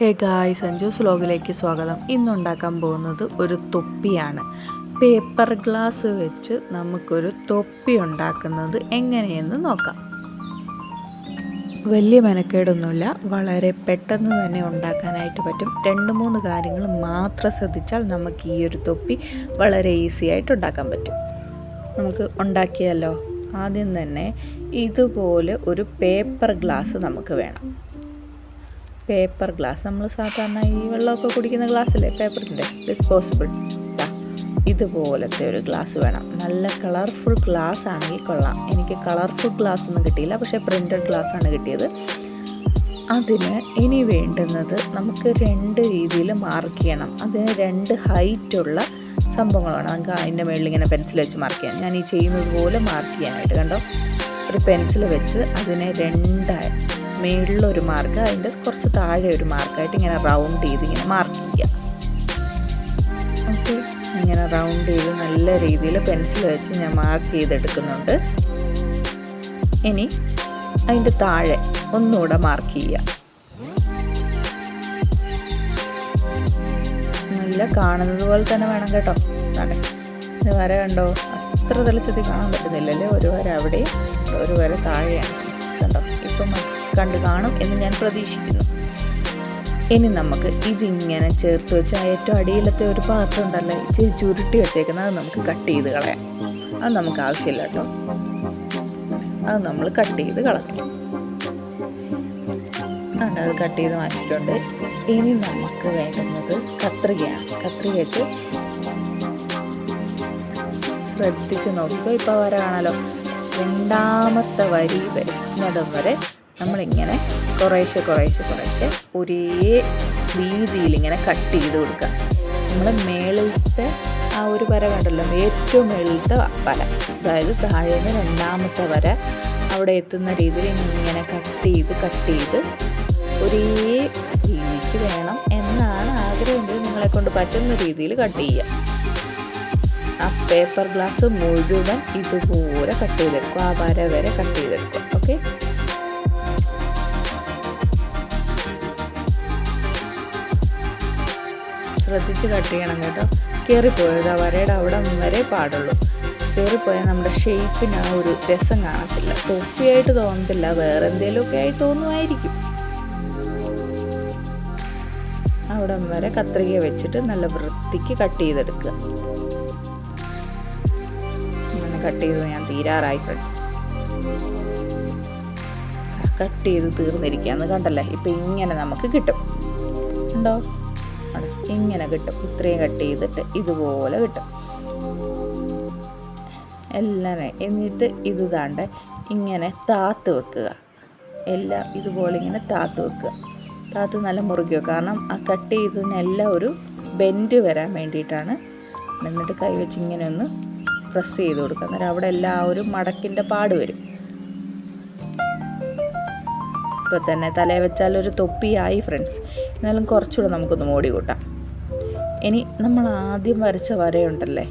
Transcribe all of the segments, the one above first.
ഹേ ഗായ് സഞ്ജൂസ് വ്ലോഗിലേക്ക് സ്വാഗതം. ഇന്നുണ്ടാക്കാൻ പോകുന്നത് ഒരു തൊപ്പിയാണ്. പേപ്പർ ഗ്ലാസ് വെച്ച് നമുക്കൊരു തൊപ്പി ഉണ്ടാക്കുന്നത് എങ്ങനെയെന്ന് നോക്കാം. വലിയ മെനക്കേടൊന്നുമില്ല. വളരെ പെട്ടെന്ന് തന്നെ ഉണ്ടാക്കാനായിട്ട് പറ്റും. രണ്ട് മൂന്ന് കാര്യങ്ങൾ മാത്രം ശ്രദ്ധിച്ചാൽ നമുക്ക് ഈ ഒരു തൊപ്പി വളരെ ഈസി ആയിട്ട് ഉണ്ടാക്കാൻ പറ്റും. നമുക്ക് ഉണ്ടാക്കിയാലോ? ആദ്യം തന്നെ ഇതുപോലെ ഒരു പേപ്പർ ഗ്ലാസ് നമുക്ക് വേണം. Paper glass. നമ്മൾ സാധാരണ ഈ വെള്ളമൊക്കെ കുടിക്കുന്ന ഗ്ലാസ്സല്ലേ? പേപ്പറിന്റെ. ഡിസ്പോസിബിൾ ഇതുപോലത്തെ ഒരു ഗ്ലാസ് വേണം. നല്ല കളർഫുൾ ഗ്ലാസ് ആണെങ്കിൽ കൊള്ളാം. എനിക്ക് കളർഫുൾ ഗ്ലാസ് ഒന്നും കിട്ടിയില്ല പക്ഷേ പ്രിന്റഡ് ഗ്ലാസ് ആണ് കിട്ടിയത്. അതിന് ഇനി വേണ്ടുന്നത് നമുക്ക് രണ്ട് രീതിയിൽ മാർക്ക് ചെയ്യണം. അതിന് രണ്ട് ഹൈറ്റുള്ള സംഭവങ്ങളാണ്. നമുക്ക് അതിന്റെ മുകളിൽ ഇങ്ങനെ പെൻസിൽ വെച്ച് മാർക്ക് ചെയ്യാം. ഞാൻ ഈ ചെയ്യുന്നത് പോലെ മാർക്ക് ചെയ്യാനായിട്ട് കണ്ടോ? ഒരു പെൻസിൽ വെച്ച് അതിനെ രണ്ടായി മേളിലൊരു മാർക്ക് അതിന്റെ കുറച്ച് താഴെ ഒരു മാർക്കായിട്ട് ഇങ്ങനെ റൗണ്ട് ചെയ്ത് ഇങ്ങനെ മാർക്ക് ചെയ്യാം ഓക്കെ. ഇങ്ങനെ റൗണ്ട് ചെയ്ത് നല്ല രീതിയിൽ പെൻസിൽ വെച്ച് ഞാൻ മാർക്ക് ചെയ്തെടുക്കുന്നുണ്ട്. ഇനി അതിന്റെ താഴെ ഒന്നുകൂടെ മാർക്ക് ചെയ്യുക. നല്ല കാണുന്നത് പോലെ തന്നെ വേണം കേട്ടോ. അതെ. ഇത് വര കണ്ടോ? അത്ര തെളിച്ചത്തിൽ കാണാൻ പറ്റുന്നില്ലല്ലേ? ഒരു വര അവിടെ ഒരു വര താഴെയാണ്. കണ്ടോ? ഇപ്പം കണ്ട് കാണും എന്ന് ഞാൻ പ്രതീക്ഷിക്കുന്നു. ഇനി നമുക്ക് ഇതിങ്ങനെ ചേർത്ത് വെച്ച ഏറ്റവും അടിയിലത്തെ ഒരു പാത്രം ഉണ്ടല്ലോ ഇച്ചിരി ചുരുട്ടി വെച്ചേക്കുന്നത് അത് നമുക്ക് കട്ട് ചെയ്ത് കളയാം. അത് നമുക്ക് ആവശ്യമില്ല കേട്ടോ. അത് നമ്മൾ കട്ട് ചെയ്ത് കളയാം അത് കട്ട് ചെയ്ത് മാറ്റിയിട്ടുണ്ട്. ഇനി നമുക്ക് വേണ്ടുന്നത് കത്രികയാണ്. കത്രിക വെച്ച് ശ്രദ്ധിച്ച് നോക്കുക ഇപ്പോൾ വരാണല്ലോ രണ്ടാമത്തെ വരി വരെ വരെ നമ്മളിങ്ങനെ കുറേശ്ശെ കുറേശ്ശെ കുറേശ്ശെ ഒരേ രീതിയിൽ ഇങ്ങനെ കട്ട് ചെയ്ത് കൊടുക്കുക. നമ്മൾ മേളിലത്തെ ആ ഒരു വര കണ്ടല്ലോ ഏറ്റവും മേളിലത്തെ വര. അതായത് താഴെ നിന്ന് രണ്ടാമത്തെ വര അവിടെ എത്തുന്ന രീതിയിൽ ഇങ്ങനെ കട്ട് ചെയ്ത് കട്ട് ചെയ്ത് ഒരേ രീതിക്ക് വേണം എന്നാണ് ആഗ്രഹമെങ്കിൽ നിങ്ങളെ കൊണ്ട് പറ്റുന്ന രീതിയിൽ കട്ട് ചെയ്യുക. ആ പേപ്പർ ഗ്ലാസ് മുഴുവൻ ഇതുപോലെ കട്ട് ചെയ്തെടുക്കും. ആ വര വരെ കട്ട് ചെയ്തെടുക്കുക ശ്രദ്ധിച്ച് കട്ട് ചെയ്യണം കേട്ടോ. കയറിപ്പോയത് വരയുടെ അവിടെ വരെ പാടുള്ളൂ. കയറിപ്പോയാൽ നമ്മുടെ ഷേപ്പിന് ആ ഒരു രസം കാണത്തില്ല. തൊപ്പിയായിട്ട് തോന്നത്തില്ല വേറെ എന്തെങ്കിലുമൊക്കെ ആയി തോന്നുമായിരിക്കും. അവിടെ വരെ കത്രിക വെച്ചിട്ട് നല്ല വൃത്തിക്ക് കട്ട് ചെയ്തെടുക്കുക. അങ്ങനെ കട്ട് ചെയ്ത് ഞാൻ തീരാറായി കട്ട് ചെയ്ത് തീർന്നിരിക്കുകയെന്ന് കണ്ടല്ലേ? ഇപ്പം ഇങ്ങനെ നമുക്ക് കിട്ടും. ഉണ്ടോ? ഇങ്ങനെ കിട്ടും. ഇത്രയും കട്ട് ചെയ്തിട്ട് ഇതുപോലെ കിട്ടും. എല്ലാം എന്നിട്ട് ഇത് താണ്ട് ഇങ്ങനെ താത്ത് വെക്കുക. എല്ലാം ഇതുപോലെ ഇങ്ങനെ താത്ത് വെക്കുക. താത്ത് നല്ല മുറുക്കുക കാരണം ആ കട്ട് ചെയ്തതിനെല്ലാം ഒരു ബെൻഡ് വരാൻ വേണ്ടിയിട്ടാണ് എന്നിട്ട് കൈ വെച്ച് ഇങ്ങനെ ഒന്ന് പ്രസ് ചെയ്ത് കൊടുക്കുക. അന്നേരം അവിടെ എല്ലാ ഒരു മടക്കിന്റെ പാട് വരും. ഇപ്പം തന്നെ തലേ വെച്ചാൽ ഒരു തൊപ്പിയായി ഫ്രണ്ട്സ് എന്നാലും കുറച്ചുകൂടെ നമുക്കൊന്ന് മോടി കൂട്ടാം. ഇനി നമ്മൾ ആദ്യം വരച്ച വരയുണ്ടല്ലേ?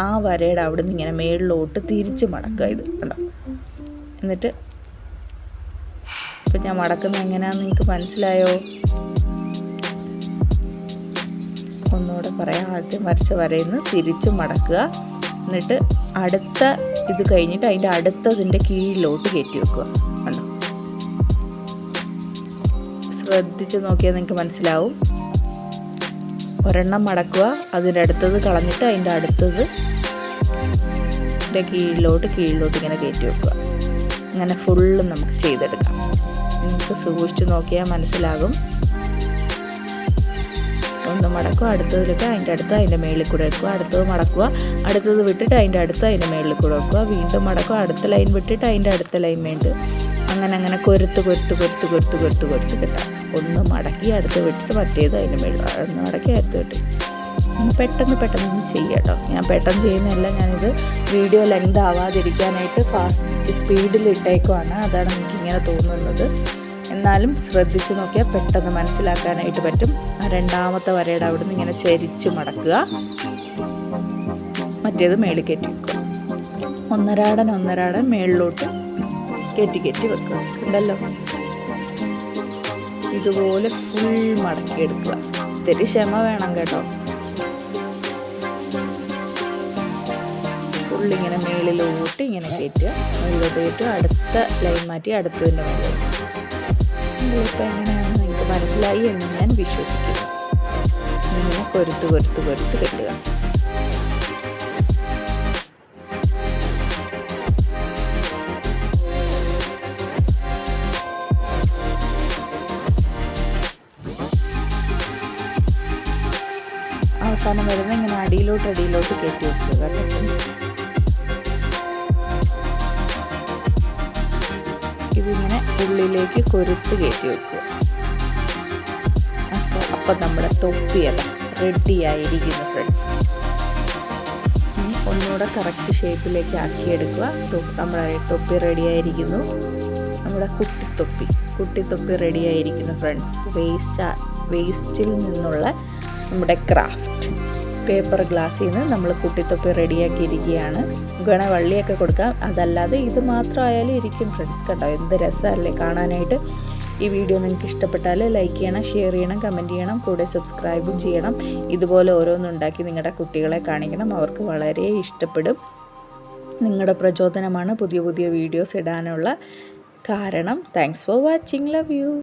ആ വരയുടെ അവിടെ നിന്ന് ഇങ്ങനെ മേളിലോട്ട് തിരിച്ച് മടക്കുക ഇത് കണ്ടോ? എന്നിട്ട് ഇപ്പം ഞാൻ മടക്കുന്നത് എങ്ങനെയാണെന്ന് നിങ്ങൾക്ക് മനസ്സിലായോ? ഒന്നുകൂടെ പറയാം. ആദ്യം വരച്ച വരയിൽ നിന്ന് തിരിച്ച് മടക്കുക. എന്നിട്ട് അടുത്ത ഇത് കഴിഞ്ഞിട്ട് അതിന്റെ അടുത്തതിന്റെ കീഴിലോട്ട് കയറ്റി വെക്കുക. കണ്ടോ? ശ്രദ്ധിച്ച് നോക്കിയാൽ നിങ്ങൾക്ക് മനസ്സിലാവും. ഒരെണ്ണം മടക്കുക അതിന്റെ അടുത്തത് കളഞ്ഞിട്ട് അതിന്റെ അടുത്തത് കീഴിലോട്ട് കീഴിലോട്ട് ഇങ്ങനെ കയറ്റി വെക്കുക. അങ്ങനെ ഫുള്ള് നമുക്ക് ചെയ്തെടുക്കാം. നിങ്ങൾക്ക് സൂക്ഷിച്ച് നോക്കിയാൽ മനസ്സിലാകും. ഒന്ന് മടക്കുക അടുത്തതിലൊക്കെ അതിന്റെ അടുത്ത് അതിന്റെ മേളിൽ കൂടെ വെക്കുക. അടുത്തത് മടക്കുക അടുത്തത് വിട്ടിട്ട് അതിന്റെ അടുത്ത് അതിന്റെ മേളിൽ കൂടെ വെക്കുക. വീണ്ടും മടക്കുക അടുത്ത ലൈൻ വിട്ടിട്ട് അതിന്റെ അടുത്ത ലൈൻ വേണ്ട അങ്ങനെ അങ്ങനെ കൊരുത്ത് കൊരുത്ത് കൊരുത്ത് കൊരുത്ത് കൊരുത്ത് കൊരുത്ത് കിട്ടാം. ഒന്ന് മടക്കി അടുത്ത് വിട്ടിട്ട് മറ്റേത് അതിന്റെ മേളിൽ ഒന്ന് മടക്കി അടുത്ത് വിട്ട്. പെട്ടെന്ന് പെട്ടെന്ന് ചെയ്യാം കേട്ടോ. ഞാൻ പെട്ടെന്ന് ചെയ്യുന്നതല്ല ഞാനിത് വീഡിയോ ലെങ്ത് ആവാതിരിക്കാനായിട്ട് ഫാസ്റ്റ് സ്പീഡിൽ ഇട്ടേക്കുവാണ്. അതാണ് എനിക്ക് ഇങ്ങനെ തോന്നുന്നത്. എന്നാലും ശ്രദ്ധിച്ച് നോക്കിയാൽ പെട്ടെന്ന് മനസ്സിലാക്കാനായിട്ട് പറ്റും. രണ്ടാമത്തെ വരയുടെ അവിടെ നിന്ന് ഇങ്ങനെ ചരിച്ച് മടക്കുക. മറ്റേത് മേളിൽ കയറ്റി വെക്കുക. ഒന്നരാടൻ ഒന്നരാടൻ മേളിലോട്ട് കയറ്റി കയറ്റി വെക്കുക. ഉണ്ടല്ലോ? ഇതുപോലെ ഫുൾ മടക്കി എടുക്കുക. ഇത്തിരി ക്ഷമ വേണം കേട്ടോ. ഫുള്ളിങ്ങനെ മേളിലോട്ട് ഇങ്ങനെ കയറ്റുക. മുകളിലോട്ട് കയറ്റുക അടുത്ത ലൈൻ മാറ്റി അടുത്തതിന്റെ മുകളിൽ നിങ്ങളിപ്പോൾ എങ്ങനെയാണെന്ന് നിങ്ങൾക്ക് മനസ്സിലായി എന്ന് ഞാൻ വിശ്വസിക്കുന്നു. ഇങ്ങനെ കൊരുത്ത് കൊരുത്ത് കൊരുത്ത് കെട്ടുക. അവസാനം വരുന്ന ഇങ്ങനെ അടിയിലോട്ട് അടിയിലോട്ട് കയറ്റി വെക്കുക ഇതിങ്ങനെ ഉള്ളിലേക്ക് കൊരുത്ത് കയറ്റി വെക്കുക. അപ്പോൾ അപ്പം നമ്മുടെ തൊപ്പിയല്ല റെഡി ആയിരിക്കുന്നു ഫ്രണ്ട്സ് ഇനി ഒന്നുകൂടെ കറക്റ്റ് ഷേപ്പിലേക്ക് ആക്കിയെടുക്കുക. നമ്മുടെ തൊപ്പി റെഡിയായിരിക്കുന്നു നമ്മുടെ കുട്ടിത്തൊപ്പി കുട്ടിത്തൊപ്പി റെഡി ആയിരിക്കുന്നു ഫ്രണ്ട്സ് വേസ്റ്റ് വേസ്റ്റിൽ നിന്നുള്ള നമ്മുടെ ക്രാഫ്റ്റ് പേപ്പർ ഗ്ലാസ്സിൽ നിന്ന് നമ്മൾ കുട്ടിത്തൊപ്പി റെഡിയാക്കിയിരിക്കുകയാണ്. ഗണ വള്ളിയൊക്കെ കൊടുക്കാം. അതല്ലാതെ ഇത് മാത്രമായാലും ഇരിക്കും ഫ്രണ്ട്സ് കേട്ടോ. എന്ത് രസമല്ലേ കാണാനായിട്ട്. ഈ വീഡിയോ നിങ്ങൾക്ക് ഇഷ്ടപ്പെട്ടാൽ ലൈക്ക് ചെയ്യണം ഷെയർ ചെയ്യണം കമന്റ് ചെയ്യണം കൂടെ സബ്സ്ക്രൈബും ചെയ്യണം. ഇതുപോലെ ഓരോന്നുണ്ടാക്കി നിങ്ങളുടെ കുട്ടികളെ കാണിക്കണം. അവർക്ക് വളരെ ഇഷ്ടപ്പെടും. നിങ്ങളുടെ പ്രചോദനമാണ് പുതിയ പുതിയ വീഡിയോസ് ഇടാനുള്ള കാരണം. Thanks for watching love you